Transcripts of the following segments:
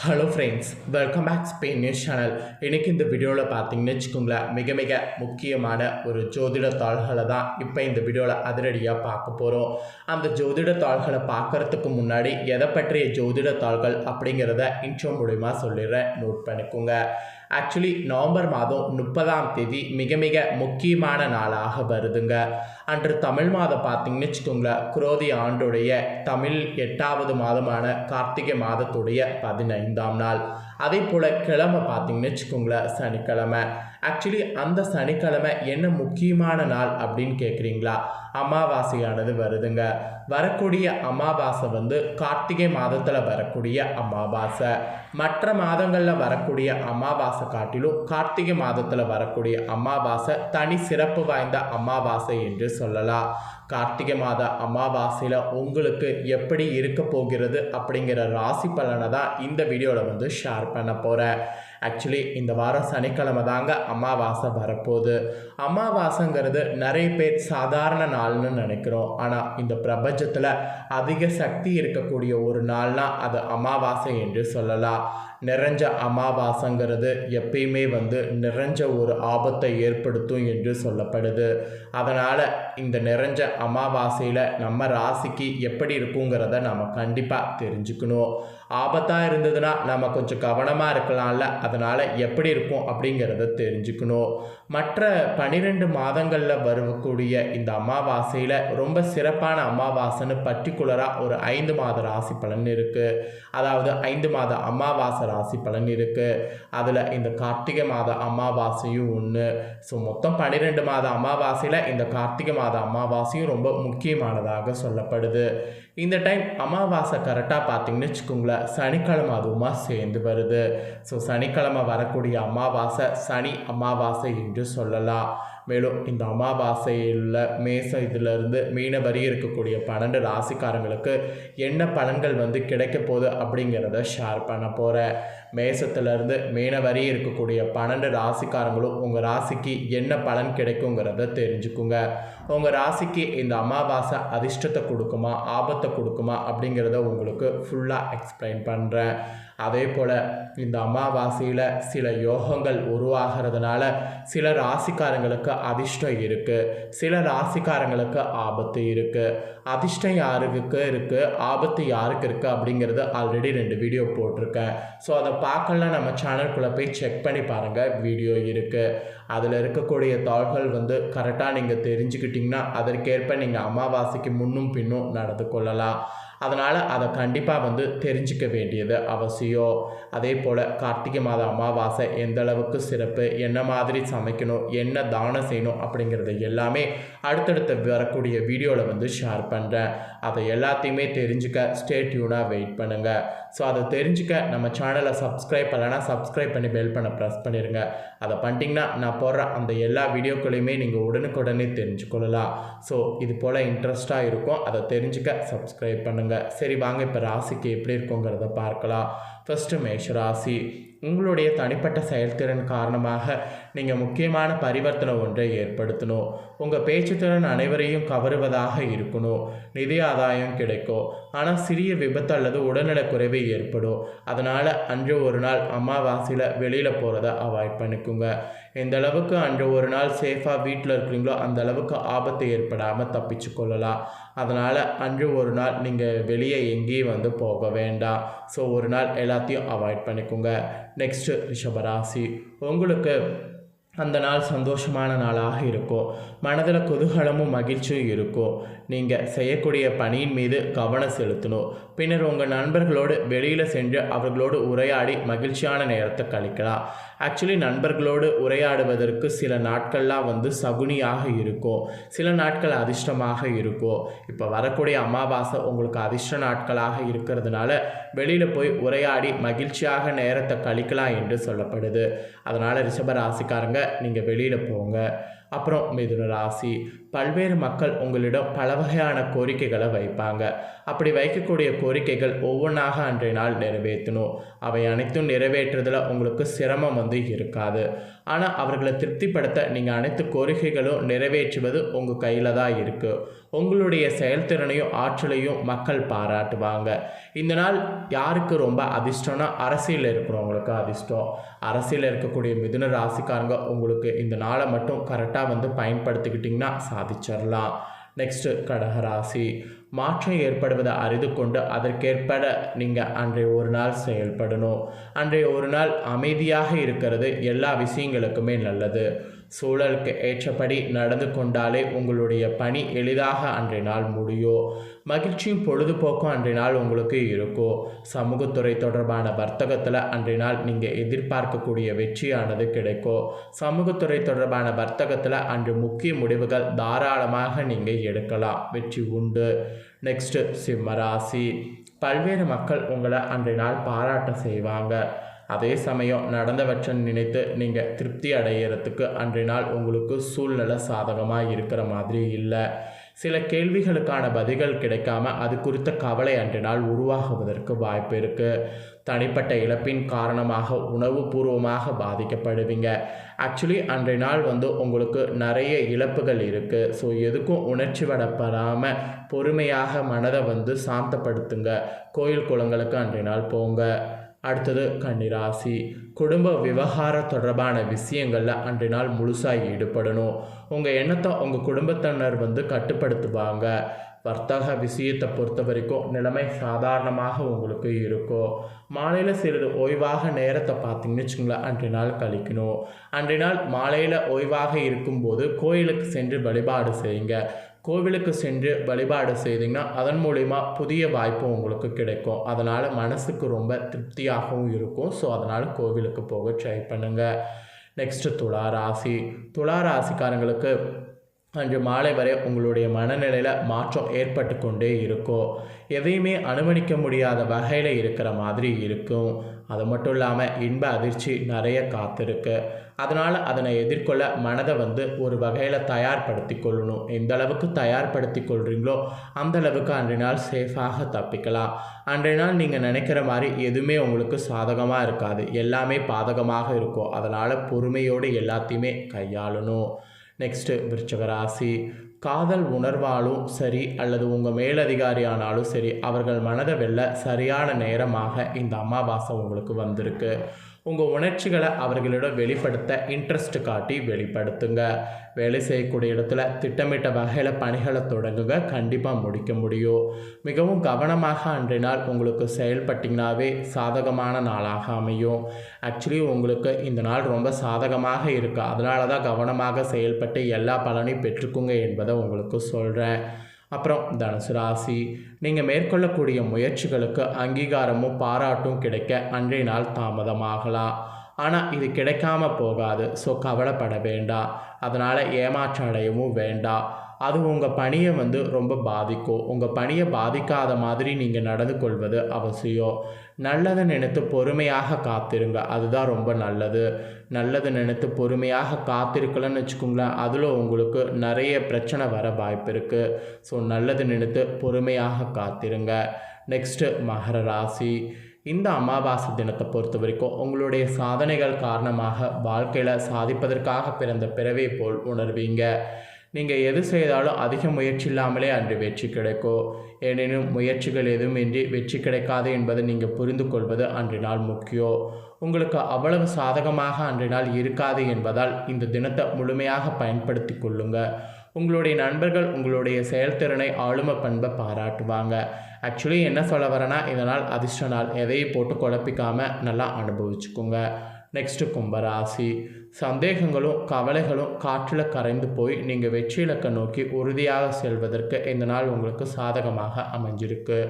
Hello friends welcome back Spain news channel இன்றைக்கி இந்த வீடியோவில் பார்த்தீங்கன்னு வச்சுக்கோங்களேன் மிக மிக முக்கியமான ஒரு ஜோதிட தாள்களை தான் இப்போ இந்த வீடியோவில் அதிரடியாக பார்க்க போகிறோம் அந்த ஜோதிட தாள்களை பார்க்குறதுக்கு முன்னாடி எதை பற்றிய ஜோதிட தாள்கள் அப்படிங்கிறத இன்ட்ரோ மூலிமா சொல்லிடுறேன். நோட் பண்ணிக்கோங்க. ஆக்சுவலி நவம்பர் மாதம் முப்பதாம் தேதி மிக மிக முக்கியமான நாளாக வருதுங்க. அன்று தமிழ் மாதம் பார்த்தீங்கன்னு வச்சுக்கோங்களேன் குரோதி ஆண்டுடைய தமிழ் எட்டாவது மாதமான கார்த்திகை மாதத்துடைய பதினைந்தாம் நாள். அதே போல் கிழமை பார்த்தீங்கன்னு வச்சுக்கோங்களேன் சனிக்கிழமை. ஆக்சுவலி அந்த சனிக்கிழமை என்ன முக்கியமான நாள் அப்படின்னு கேட்குறீங்களா அமாவாசையானது வருதுங்க. வரக்கூடிய அமாவாசை வந்து கார்த்திகை மாதத்தில் வரக்கூடிய அமாவாசை. மற்ற மாதங்களில் வரக்கூடிய அமாவாசை காட்டிலும் கார்த்திகை மாதத்தில் வரக்கூடிய அமாவாசை தனி சிறப்பு வாய்ந்த அமாவாசை என்று சொல்லலாம். கார்த்திகை மாத அமாவாசையில் உங்களுக்கு எப்படி இருக்க போகிறது அப்படிங்கிற ராசி பலனை தான் இந்த வீடியோவில் வந்து ஷேர் பண்ண போகிறேன் ஆக்சுவலி இந்த வாரம் சனிக்கிழமை தாங்க அமாவாசை வரப்போகுது. அமாவாசைங்கிறது நிறைய பேர் சாதாரண நாள் நாள்னு நினைக்கிறோம். ஆனால் இந்த பிரபஞ்சத்தில் அதிக சக்தி இருக்கக்கூடிய ஒரு நாள்னா அது அமாவாசை என்று சொல்லலாம். நிறைஞ்ச அமாவாசைங்கிறது எப்பயுமே வந்து நிறைஞ்ச ஒரு ஆபத்தை ஏற்படுத்தும் என்று சொல்லப்படுது. அதனால் இந்த நிறைஞ்ச அமாவாசையில் நம்ம ராசிக்கு எப்படி இருக்குங்கிறத நம்ம கண்டிப்பாக தெரிஞ்சுக்கணும். ஆபத்தாக இருந்ததுன்னா நம்ம கொஞ்சம் கவனமாக இருக்கலாம்ல. அதனால் எப்படி இருக்கும் அப்படிங்கிறத தெரிஞ்சுக்கணும். மற்ற பன்னிரெண்டு மாதங்களில் வரக்கூடிய இந்த அமாவாசையில் ரொம்ப சிறப்பான அமாவாசைன்னு பர்டிகுலராக ஒரு ஐந்து மாத ராசி பலன் இருக்குது அதாவது ஐந்து மாத அமாவாசை ராசி பலன் இருக்குது அதில் இந்த கார்த்திகை மாத அமாவாசையும் ஒன்று ஸோ மொத்தம் பன்னிரெண்டு மாத அமாவாசையில் இந்த கார்த்திகை மாத அமாவாசையும் ரொம்ப முக்கியமானதாக சொல்லப்படுது. இந்த டைம் அமாவாசை கரெக்டாக பார்த்தீங்கன்னு வச்சுக்கோங்களேன் சனிக்கிழமை அதுவுமா சேர்ந்து வருது. ஸோ சனிக்கிழமை வரக்கூடிய அமாவாசை சனி அமாவாசை என்று சொல்லலாம். மேலும் இந்த அமாவாசையில் மேச இதிலிருந்து மீன வரி இருக்கக்கூடிய பன்னெண்டு ராசிக்காரங்களுக்கு என்ன பலன்கள் வந்து கிடைக்க போகுது அப்படிங்கிறத ஷேர் பண்ண போகிறேன் மேசத்துலேருந்து மீன வரி இருக்கக்கூடிய பன்னெண்டு ராசிக்காரங்களும் உங்கள் ராசிக்கு என்ன பலன் கிடைக்குங்கிறத தெரிஞ்சுக்குங்க. உங்கள் ராசிக்கு இந்த அமாவாசை அதிர்ஷ்டத்தை கொடுக்குமா ஆபத்தை கொடுக்குமா அப்படிங்கிறத உங்களுக்கு ஃபுல்லாக எக்ஸ்பிளைன் பண்ணுறேன் அதே போல் இந்த அமாவாசையில் சில யோகங்கள் உருவாகிறதுனால சில ராசிக்காரங்களுக்கு அதிர்ஷ்டம் இருக்குது சில ராசிக்காரங்களுக்கு ஆபத்து இருக்குது அதிர்ஷ்டம் யாருக்கு இருக்குது ஆபத்து யாருக்கு இருக்குது அப்படிங்கிறது ஆல்ரெடி ரெண்டு வீடியோ போட்டிருக்கேன். ஸோ அதை பார்க்கலாம் நம்ம சேனல்குள்ளே போய் செக் பண்ணி பாருங்கள் வீடியோ இருக்குது அதில் இருக்கக்கூடிய தாள்கள் வந்து கரெக்டாக நீங்கள் தெரிஞ்சுக்கிட்டிங்கன்னா அதற்கேற்ப நீங்கள் அமாவாசைக்கு முன்னும் பின்னும் நடந்து கொள்ளலாம். அதனால் அதை கண்டிப்பாக வந்து தெரிஞ்சிக்க வேண்டியது அவசியம். அதே போல் கார்த்திகை மாத அமாவாசை எந்த அளவுக்கு சிறப்பு என்ன மாதிரி சமைக்கணும் என்ன தானம் செய்யணும் அப்படிங்கிறது எல்லாமே அடுத்தடுத்து வரக்கூடிய வீடியோவில் வந்து ஷேர் பண்ணுறேன் அதை எல்லாத்தையுமே தெரிஞ்சுக்க ஸ்டேட்யூனாக வெயிட் பண்ணுங்கள் ஸோ அதை தெரிஞ்சுக்க நம்ம சேனலை சப்ஸ்கிரைப் பண்ணலைன்னா சப்ஸ்கிரைப் பண்ணி பெல் பண்ண ப்ரெஸ் பண்ணிடுங்க அதை பண்ணிட்டிங்கன்னா நான் போடுற அந்த எல்லா வீடியோக்களையுமே நீங்கள் உடனுக்குடனே தெரிஞ்சுக்கொள்ளலாம். ஸோ இது போல் இன்ட்ரெஸ்ட்டாக இருக்கும். அதை தெரிஞ்சுக்க சப்ஸ்கிரைப் பண்ணுங்கள் சரி வாங்க இப்போ ராசிக்கு எப்படி இருக்குங்கிறத பார்க்கலாம். ஃபஸ்ட்டு மேஷ ராசி உங்களுடைய தனிப்பட்ட செயல்திறன் காரணமாக நீங்கள் முக்கியமான பரிவர்த்தனை ஒன்றை ஏற்படுத்தணும். உங்கள் பேச்சுத்திறன் அனைவரையும் கவருவதாக இருக்கணும். நிதி ஆதாயம் கிடைக்கும். ஆனால் சிறிய விபத்து அல்லது உடல்நலக்குறைவு ஏற்படும். அதனால் அன்று ஒரு நாள் அமாவாசையில் வெளியில் போகிறத அவாய்ட் பண்ணிக்கோங்க. எந்த அளவுக்கு அன்று ஒரு நாள் சேஃபாக வீட்டில் இருக்கிறீங்களோ அந்த அளவுக்கு ஆபத்து ஏற்படாமல் தப்பிச்சு கொள்ளலாம். அதனால் அன்று ஒரு நாள் நீங்கள் வெளியே எங்கேயும் வந்து போக வேண்டாம். ஸோ ஒரு நாள் எல்லாத்தையும் அவாய்ட் பண்ணிக்கோங்க. நெக்ஸ்ட்டு ரிஷபராசி உங்களுக்கு அந்த நாள் சந்தோஷமான நாளாக இருக்கும் மனதில் குதூகலமும் மகிழ்ச்சியும் இருக்கும் நீங்கள் செய்யக்கூடிய பணியின் மீது கவனம் செலுத்தணும். பின்னர் உங்கள் நண்பர்களோடு வெளியில் சென்று அவர்களோடு உரையாடி மகிழ்ச்சியான நேரத்தை கழிக்கலாம். ஆக்சுவலி நண்பர்களோடு உரையாடுவதற்கு சில நாட்கள்லாம் வந்து சகுனியாக இருக்கும் சில நாட்கள் அதிர்ஷ்டமாக இருக்கும் இப்போ வரக்கூடிய அமாவாசை உங்களுக்கு அதிர்ஷ்ட நாட்களாக இருக்கிறதுனால வெளியில் போய் உரையாடி மகிழ்ச்சியாக நேரத்தை கழிக்கலாம் என்று சொல்லப்படுது. அதனால் ரிஷபராசிக்காரங்க நீங்கள் வெளியில் போங்க. அப்புறம் மிதுன ராசி பல்வேறு மக்கள் உங்களிடம் பல வகையான கோரிக்கைகளை வைப்பாங்க. அப்படி வைக்கக்கூடிய கோரிக்கைகள் ஒவ்வொன்றாக அன்றைய நாள் நிறைவேற்றணும். அவை அனைத்தும் நிறைவேற்றுறதுல உங்களுக்கு சிரமம் வந்து இருக்காது. ஆனால் அவர்களை திருப்திப்படுத்த நீங்கள் அனைத்து கோரிக்கைகளும் நிறைவேற்றுவது உங்கள் கையில் தான் இருக்குது உங்களுடைய செயல்திறனையும் ஆற்றலையும் மக்கள் பாராட்டுவாங்க. இந்த நாள் யாருக்கு ரொம்ப அதிர்ஷ்டம்னா அரசியலில் இருக்கிறவங்களுக்கு அதிர்ஷ்டம். அரசியலில் இருக்கக்கூடிய மிதுன ராசிக்காரங்க உங்களுக்கு இந்த நாளை மட்டும் கரெக்டாக வந்து பயன்படுத்திக்கிட்டிங்கன்னா சாதிச்சிடலாம் நெக்ஸ்ட்டு கடகராசி. மாற்றம் ஏற்படுவதை அறிந்து கொண்டு அதற்கேற்பட நீங்கள் அன்றைய ஒரு நாள் செயல்படணும். அன்றைய ஒரு நாள் அமைதியாக இருக்கிறது எல்லா விஷயங்களுக்குமே நல்லது. சூழலுக்கு ஏற்றபடி நடந்து கொண்டாலே உங்களுடைய பணி எளிதாக அன்றைய நாள் முடியும். மகிழ்ச்சியும் பொழுதுபோக்கும் அன்றைய நாள் உங்களுக்கு இருக்கும் சமூகத்துறை தொடர்பான வர்த்தகத்தில் அன்றைய நாள் நீங்கள் எதிர்பார்க்கக்கூடிய வெற்றியானது கிடைக்கும் சமூகத்துறை தொடர்பான வர்த்தகத்தில் அன்று முக்கிய முடிவுகள் தாராளமாக நீங்கள் எடுக்கலாம். வெற்றி உண்டு. நெக்ஸ்ட்டு சிம்மராசி பல்வேறு மக்கள் உங்களை அன்றைய நாள் பாராட்ட செய்வாங்க. அதே சமயம் நடந்தவற்றை நினைத்து நீங்கள் திருப்தி அடையிறதுக்கு அன்றைய நாள் உங்களுக்கு சூழ்நிலை சாதகமாக இருக்கிற மாதிரி இல்லை. சில கேள்விகளுக்கான பதில்கள் கிடைக்காம அது குறித்த கவலை அன்று நாள் உருவாகுவதற்கு வாய்ப்பு இருக்குது தனிப்பட்ட இழப்பின் காரணமாக உணவு பூர்வமாக பாதிக்கப்படுவீங்க. ஆக்சுவலி அன்றைய நாள் வந்து உங்களுக்கு நிறைய இழப்புகள் இருக்குது ஸோ எதுக்கும் உணர்ச்சி வடப்படாமல் பொறுமையாக மனதை வந்து சாந்தப்படுத்துங்க. கோயில் குளங்களுக்கு அன்றைய நாள் போங்க. அடுத்தது கன்னிராசி. குடும்ப விவகார தொடர்பான விஷயங்களில் அன்றைய நாள் முழுசாக ஈடுபடணும். உங்கள் எண்ணத்தை உங்கள் குடும்பத்தினர் வந்து கட்டுப்படுத்துவாங்க. வர்த்தக விஷயத்தை பொறுத்த வரைக்கும் நிலைமை சாதாரணமாக உங்களுக்கு இருக்கும். மாலையில் சிறிது ஓய்வாக நேரத்தை பார்த்தீங்கன்னு வச்சுங்களேன் அன்றைய நாள் கழிக்கணும். அன்றைய நாள் மாலையில் ஓய்வாக இருக்கும்போது கோயிலுக்கு சென்று வழிபாடு செய்யுங்க. கோவிலுக்கு சென்று வழிபாடு செய்தீங்கன்னா அதன் மூலிமா புதிய வாய்ப்பு உங்களுக்கு கிடைக்கும். அதனால் மனசுக்கு ரொம்ப திருப்தியாகவும் இருக்கும். ஸோ அதனால் கோவிலுக்கு போக ட்ரை பண்ணுங்கள் நெக்ஸ்ட்டு துளா ராசி. துளா ராசிக்காரங்களுக்கு அன்று மாலை வரை உங்களுடைய மனநிலையில் மாற்றம் ஏற்பட்டு கொண்டே இருக்கும். எதையுமே அனுமதிக்க முடியாத வகையில் இருக்கிற மாதிரி இருக்கும். அது மட்டும் இல்லாமல் இன்ப அதிர்ச்சி நிறைய காத்திருக்கு. அதனால் அதனை எதிர்கொள்ள மனதை வந்து ஒரு வகையில் தயார்படுத்தி கொள்ளணும். எந்த அளவுக்கு தயார்படுத்தி கொள்கிறீங்களோ அந்த அளவுக்கு அன்றைய நாள் சேஃபாக தப்பிக்கலாம். அன்றைய நாள் நீங்கள் நினைக்கிற மாதிரி எதுவுமே உங்களுக்கு சாதகமாக இருக்காது. எல்லாமே பாதகமாக இருக்கும். அதனால் பொறுமையோடு எல்லாத்தையுமே கையாளணும். நெக்ஸ்ட்டு விருச்சகராசி காதல் உணர்வாலும் சரி அல்லது உங்கள் மேலதிகாரியானாலும் சரி அவர்கள் மனதை வெல்ல சரியான நேரமாக இந்த அமாவாசை உங்களுக்கு வந்திருக்கு. உங்கள் உணர்ச்சிகளை அவர்களிடம் வெளிப்படுத்த இன்ட்ரெஸ்ட் காட்டி வெளிப்படுத்துங்க. வேலை செய்யக்கூடிய இடத்துல திட்டமிட்ட வகையில் பணிகளை தொடங்குங்க. கண்டிப்பாக முடிக்க முடியும். மிகவும் கவனமாக அன்றைய நாள் உங்களுக்கு செயல்பட்டிங்கனாவே சாதகமான நாளாக அமையும். ஆக்சுவலி உங்களுக்கு இந்த நாள் ரொம்ப சாதகமாக இருக்குது அதனால தான் கவனமாக செயல்பட்டு எல்லா பலனையும் பெற்றுக்குங்க என்பதை உங்களுக்கு சொல்கிறேன் அப்புறம் தனுசு ராசி. நீங்கள் மேற்கொள்ளக்கூடிய முயற்சிகளுக்கு அங்கீகாரமும் பாராட்டும் கிடைக்க அன்றைய நாள் தாமதமாகலாம். ஆனால் இது கிடைக்காம போகாது. ஸோ கவலைப்பட வேண்டாம். அதனால் ஏமாற்றம் அடையவும் வேண்டாம். அது உங்கள் பணியை வந்து ரொம்ப பாதிக்கும் உங்கள் பணியை பாதிக்காத மாதிரி நீங்கள் நடந்து கொள்வது அவசியம். நல்லதை நினைத்து பொறுமையாக காத்திருங்க. அதுதான் ரொம்ப நல்லது. நல்லதை நினைத்து பொறுமையாக காத்திருக்கலன்னு வச்சுக்கோங்களேன் அதில் உங்களுக்கு நிறைய பிரச்சனை வர வாய்ப்பு இருக்குது ஸோ நல்லது நினைத்து பொறுமையாக காத்திருங்க. நெக்ஸ்ட்டு மகர ராசி. இந்த அமாவாசை தினத்தை பொறுத்த வரைக்கும் உங்களுடைய சாதனைகள் காரணமாக வாழ்க்கையில் சாதிப்பதற்காக பிறந்த பிறவை போல் உணர்வீங்க. நீங்கள் எது செய்தாலும் அதிக முயற்சி இல்லாமலே அன்று வெற்றி கிடைக்கும் ஏனெனும் முயற்சிகள் எதுவுமின்றி வெற்றி கிடைக்காது என்பதை நீங்கள் புரிந்து கொள்வது அன்று நாள் முக்கியம் உங்களுக்கு அவ்வளவு சாதகமாக அன்று நாள் இருக்காது என்பதால் இந்த தினத்தை முழுமையாக பயன்படுத்தி கொள்ளுங்க. உங்களுடைய நண்பர்கள் உங்களுடைய செயல்திறனை ஆளுமை பண்பை பாராட்டுவாங்க. ஆக்சுவலி என்ன சொல்ல வரேன்னா இதனால் அதிர்ஷ்ட நாள் எதையும் போட்டு குழப்பிக்காமல் நல்லா அனுபவிச்சுக்கோங்க. நெக்ஸ்ட்டு கும்பராசி. சந்தேகங்களும் கவலைகளும் காற்றில் கரைந்து போய் நீங்கள் வெற்றி இலக்கை நோக்கி உறுதியாக செல்வதற்கு இந்த நாள் உங்களுக்கு சாதகமாக அமைஞ்சிருக்கு.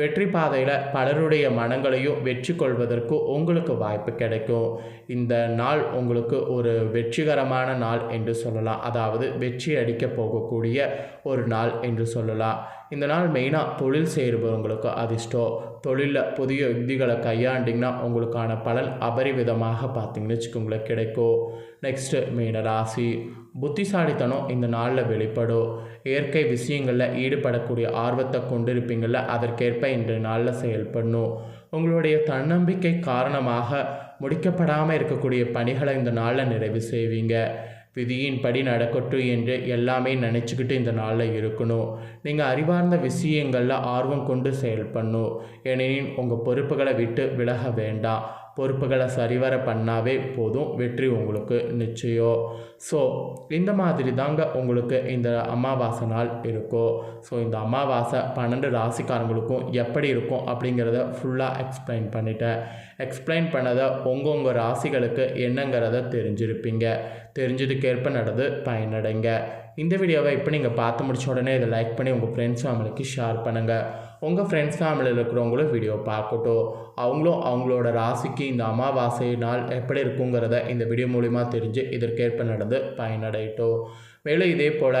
வெற்றி பாதையில் பலருடைய மனங்களையும் வெற்றி கொள்வதற்கு உங்களுக்கு வாய்ப்பு கிடைக்கும். இந்த நாள் உங்களுக்கு ஒரு வெற்றிகரமான நாள் என்று சொல்லலாம். அதாவது வெற்றி அடிக்க போகக்கூடிய ஒரு நாள் என்று சொல்லலாம். இந்த நாள் மெயினாக தொழில் செய்கிறவங்களுக்கு அதிர்ஷ்டம். தொழிலில் புதிய யுக்திகளை கையாண்டிங்கன்னா உங்களுக்கான பலன் அபரிவிதமாக பார்த்தீங்கன்னு வச்சுக்கோங்களேன். கிடைக்கும். நெக்ஸ்ட்டு மீன ராசி. புத்திசாலித்தனம் இந்த நாளில் வெளிப்படும். இயற்கை விஷயங்களில் ஈடுபடக்கூடிய ஆர்வத்தை கொண்டிருப்பீங்கள அதற்கேற்ப இன்றைய நாளில் செயல்படணும். உங்களுடைய தன்னம்பிக்கை காரணமாக முடிக்கப்படாமல் இருக்கக்கூடிய பணிகளை இந்த நாளில் நிறைவு செய்வீங்க. விதியின்படி நடக்கட்டும் என்று எல்லாமே நினச்சிக்கிட்டு இந்த நாளில் இருக்கணும். நீங்கள் அறிவார்ந்த விஷயங்களில் ஆர்வம் கொண்டு செயல்படணும். ஏனெனில் உங்கள் பொறுப்புகளை விட்டு விலக வேண்டாம். பொறுப்புகளை சரிவர பண்ணாவே போதும். வெற்றி உங்களுக்கு நிச்சயம் ஸோ இந்த மாதிரி தாங்க உங்களுக்கு இந்த அமாவாசை நாள் இருக்கும் ஸோ இந்த அமாவாசை பன்னெண்டு ராசிக்காரங்களுக்கும் எப்படி இருக்கும் அப்படிங்கிறத ஃபுல்லாக எக்ஸ்பிளைன் பண்ணிட்டேன். எக்ஸ்பிளைன் பண்ணதை உங்கள் உங்கள் ராசிகளுக்கு என்னங்கிறத தெரிஞ்சிருப்பீங்க. தெரிஞ்சதுக்கேற்ப நடந்து பயனடைங்க. இந்த வீடியோவை இப்போ நீங்கள் பார்த்து முடிச்ச உடனே இதை லைக் பண்ணி உங்கள் ஃப்ரெண்ட்ஸ் ஃபேமிலிக்கு ஷேர் பண்ணுங்கள் உங்கள் ஃப்ரெண்ட்ஸ் ஃபேமிலியில் இருக்கிறவங்களும் வீடியோ பார்க்கட்டும். அவங்களும் அவங்களோட ராசிக்கு இந்த அமாவாசை நாள் எப்படி இருக்குங்கிறத இந்த வீடியோ மூலிமா தெரிஞ்சு இதற்கேற்ப நடந்து பயனடையட்டும். மேலும் இதே போல்